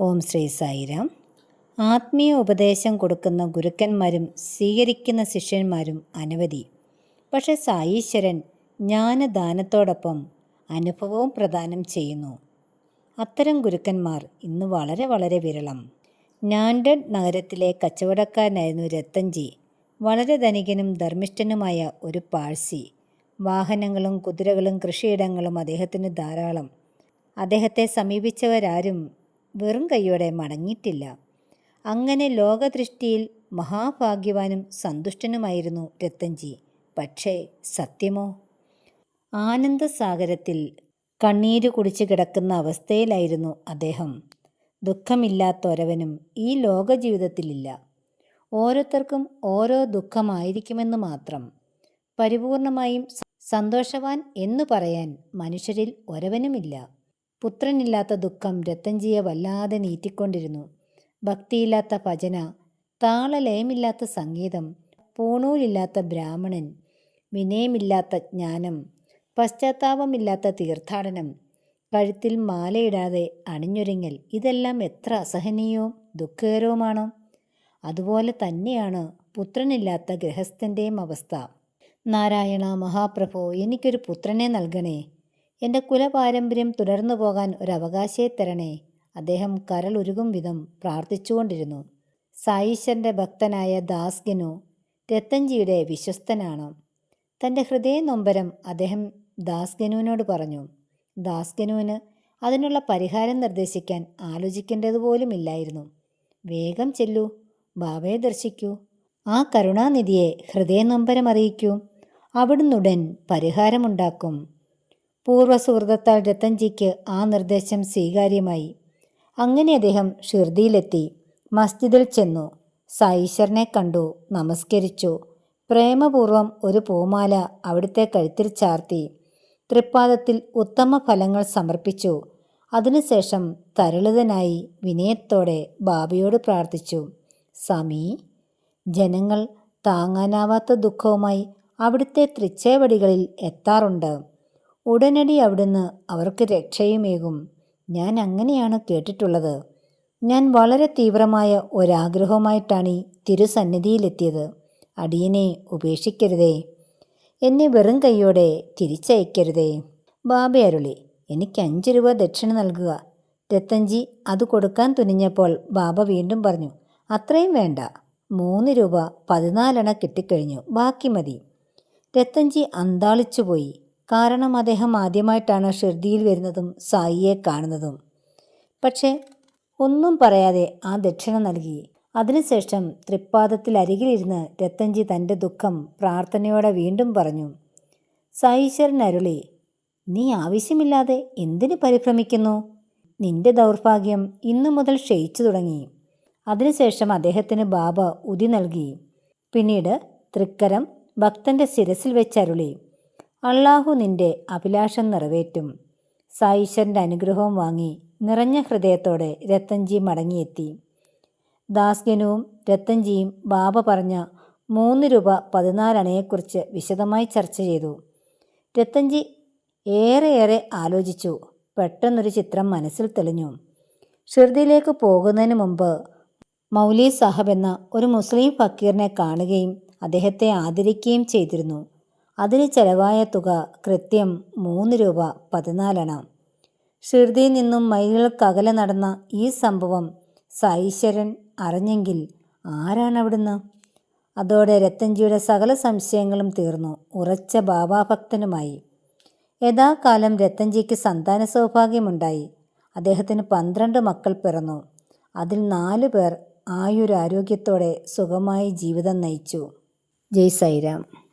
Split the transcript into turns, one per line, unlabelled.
ഓം ശ്രീ സായിരാം. ആത്മീയ ഉപദേശം കൊടുക്കുന്ന ഗുരുക്കന്മാരും സ്വീകരിക്കുന്ന ശിഷ്യന്മാരും അനവധി. പക്ഷേ സായീശ്വരൻ ജ്ഞാനദാനത്തോടൊപ്പം അനുഭവവും പ്രദാനം ചെയ്യുന്നു. അത്തരം ഗുരുക്കന്മാർ ഇന്ന് വളരെ വളരെ വിരളം. നാൻഡഡ് നഗരത്തിലെ കച്ചവടക്കാരനായിരുന്നു രത്തൻജി. വളരെ ധനികനും ധർമ്മിഷ്ഠനുമായ ഒരു പാഴ്സി. വാഹനങ്ങളും കുതിരകളും കൃഷിയിടങ്ങളും അദ്ദേഹത്തിന് ധാരാളം. അദ്ദേഹത്തെ സമീപിച്ചവരാരും വെറും കൈയോടെ മടങ്ങിയിട്ടില്ല. അങ്ങനെ ലോകദൃഷ്ടിയിൽ മഹാഭാഗ്യവാനും സന്തുഷ്ടനുമായിരുന്നു രത്തൻജി. പക്ഷേ സത്യമോ? ആനന്ദസാഗരത്തിൽ കണ്ണീര് കുടിച്ച് കിടക്കുന്ന അവസ്ഥയിലായിരുന്നു അദ്ദേഹം. ദുഃഖമില്ലാത്തൊരവനും ഈ ലോകജീവിതത്തിലില്ല. ഓരോരുത്തർക്കും ഓരോ ദുഃഖമായിരിക്കുമെന്ന് മാത്രം. പരിപൂർണമായും സന്തോഷവാൻ എന്നു പറയാൻ മനുഷ്യരിൽ ഒരവനുമില്ല. പുത്രനില്ലാത്ത ദുഃഖം രത്തൻജിയെ വല്ലാതെ നീറ്റിക്കൊണ്ടിരുന്നു. ഭക്തിയില്ലാത്ത ഭജന താളലയമില്ലാത്ത സംഗീതം പൂണൂലില്ലാത്ത ബ്രാഹ്മണൻ വിനയമില്ലാത്ത ജ്ഞാനം പശ്ചാത്താപമില്ലാത്ത തീർത്ഥാടനം കഴുത്തിൽ മാലയിടാതെ അണിഞ്ഞൊരുങ്ങൽ ഇതെല്ലാം എത്ര അസഹനീയവും ദുഃഖകരവുമാണ്? അതുപോലെ തന്നെയാണ് പുത്രനില്ലാത്ത ഗൃഹസ്ഥന്റെയും അവസ്ഥ. നാരായണ മഹാപ്രഭോ എനിക്കൊരു പുത്രനെ നൽകണേ. എന്റെ കുലപാരമ്പര്യം തുടർന്നു പോകാൻ ഒരു അവകാശയെ തരണേ. അദ്ദേഹം കരളുരുകും വിധം പ്രാർത്ഥിച്ചുകൊണ്ടിരുന്നു. സായിശന്റെ ഭക്തനായ ദാസ്ഗനു രത്തൻജിയുടെ വിശ്വസ്തനാണ്. തന്റെ ഹൃദയ നൊമ്പരം അദ്ദേഹം ദാസ്ഗനുവിനോട് പറഞ്ഞു. ദാസ്ഗനുവിന് അതിനുള്ള പരിഹാരം നിർദ്ദേശിക്കാൻ ആലോചിക്കേണ്ടതുപോലുമില്ലായിരുന്നു. വേഗം ചെല്ലൂ ബാബയെ ദർശിക്കൂ ആ കരുണാനിധിയെ ഹൃദയനൊമ്പരം അറിയിക്കൂ അവിടുന്നുടൻ പരിഹാരമുണ്ടാക്കും. പൂർവ സുഹൃതത്താൽ രത്തൻജിക്ക് ആ നിർദ്ദേശം സ്വീകാര്യമായി. അങ്ങനെ അദ്ദേഹം ഷിർദിയിലെത്തി. മസ്ജിദിൽ ചെന്നു. സായീശ്വരനെ കണ്ടു. നമസ്കരിച്ചു. പ്രേമപൂർവം ഒരു പൂമാല അവിടുത്തെ കഴുത്തിൽ ചാർത്തി. തൃപ്പാദത്തിൽ ഉത്തമ ഫലങ്ങൾ സമർപ്പിച്ചു. അതിനുശേഷം തരളിതനായി വിനയത്തോടെ ബാബയോട് പ്രാർത്ഥിച്ചു. സമീ ജനങ്ങൾ താങ്ങാനാവാത്ത ദുഃഖവുമായി അവിടുത്തെ തൃച്ചേവടികളിൽ എത്താറുണ്ട്. ഉടനടി അവിടുന്ന് അവർക്ക് രക്ഷയുമേകും. ഞാൻ അങ്ങനെയാണ് കേട്ടിട്ടുള്ളത്. ഞാൻ വളരെ തീവ്രമായ ഒരാഗ്രഹവുമായിട്ടാണ് ഈ തിരുസന്നിധിയിലെത്തിയത്. അടിയനെ ഉപേക്ഷിക്കരുതേ. എന്നെ വെറും കൈയോടെ തിരിച്ചയക്കരുതേ. ബാബ അരുളി എനിക്ക് അഞ്ച് രൂപ ദക്ഷിണ നൽകുക. രത്തൻജി അത് കൊടുക്കാൻ തുനിഞ്ഞപ്പോൾ ബാബ വീണ്ടും പറഞ്ഞു അത്രയും വേണ്ട. മൂന്ന് രൂപ പതിനാലെണ്ണ കിട്ടിക്കഴിഞ്ഞു. ബാക്കി മതി. രത്തൻജി അന്താളിച്ചുപോയി. കാരണം അദ്ദേഹം ആദ്യമായിട്ടാണ് ഷിർദിയിൽ വരുന്നതും സായിയെ കാണുന്നതും. പക്ഷേ ഒന്നും പറയാതെ ആ ദക്ഷിണ നൽകി. അതിനുശേഷം തൃപ്പാദത്തിൽ അരികിലിരുന്ന് രത്തൻജി തന്റെ ദുഃഖം പ്രാർത്ഥനയോടെ വീണ്ടും പറഞ്ഞു. സായീശ്വരൻ അരുളി നീ ആവശ്യമില്ലാതെ എന്തിനു പരിഭ്രമിക്കുന്നു? നിന്റെ ദൗർഭാഗ്യം ഇന്നു മുതൽ ക്ഷയിച്ചു തുടങ്ങി. അതിനുശേഷം അദ്ദേഹത്തിന് ബാബ ഉതി നൽകി. പിന്നീട് തൃക്കരം ഭക്തന്റെ ശിരസിൽ വെച്ചരുളി. അള്ളാഹു നിന്റെ അഭിലാഷം നിറവേറ്റും. സായിശ്വരന്റെ അനുഗ്രഹവും വാങ്ങി നിറഞ്ഞ ഹൃദയത്തോടെ രത്തൻജി മടങ്ങിയെത്തി. ദാസ്ഗനുവും രത്തൻജിയും ബാബ പറഞ്ഞ മൂന്ന് രൂപ പതിനാലണയെക്കുറിച്ച് വിശദമായി ചർച്ച ചെയ്തു. രത്തൻജി ഏറെയേറെ ആലോചിച്ചു. പെട്ടെന്നൊരു ചിത്രം മനസ്സിൽ തെളിഞ്ഞു. ഷിർദിയിലേക്ക് പോകുന്നതിന് മുമ്പ് മൗലി സാഹബ് എന്ന ഒരു മുസ്ലിം ഫക്കീറിനെ കാണുകയും അദ്ദേഹത്തെ ആദരിക്കുകയും ചെയ്തിരുന്നു. അതിന് ചെലവായ തുക കൃത്യം മൂന്ന് രൂപ പതിനാലണ. ഷിർദിയിൽ നിന്നും മൈലുകൾക്കകലെ നടന്ന ഈ സംഭവം സായീശ്വരൻ അറിഞ്ഞെങ്കിൽ ആരാണ് അവിടുന്ന്? അതോടെ രത്തൻജിയുടെ സകല സംശയങ്ങളും തീർന്നു. ഉറച്ച ബാബാഭക്തനുമായി യഥാകാലം രത്തൻജിക്ക് സന്താന സൗഭാഗ്യമുണ്ടായി. അദ്ദേഹത്തിന് പന്ത്രണ്ട് മക്കൾ പിറന്നു. അതിൽ നാല് പേർ ആയുരാരോഗ്യത്തോടെ സുഖമായി ജീവിതം നയിച്ചു. ജയ് സൈറാം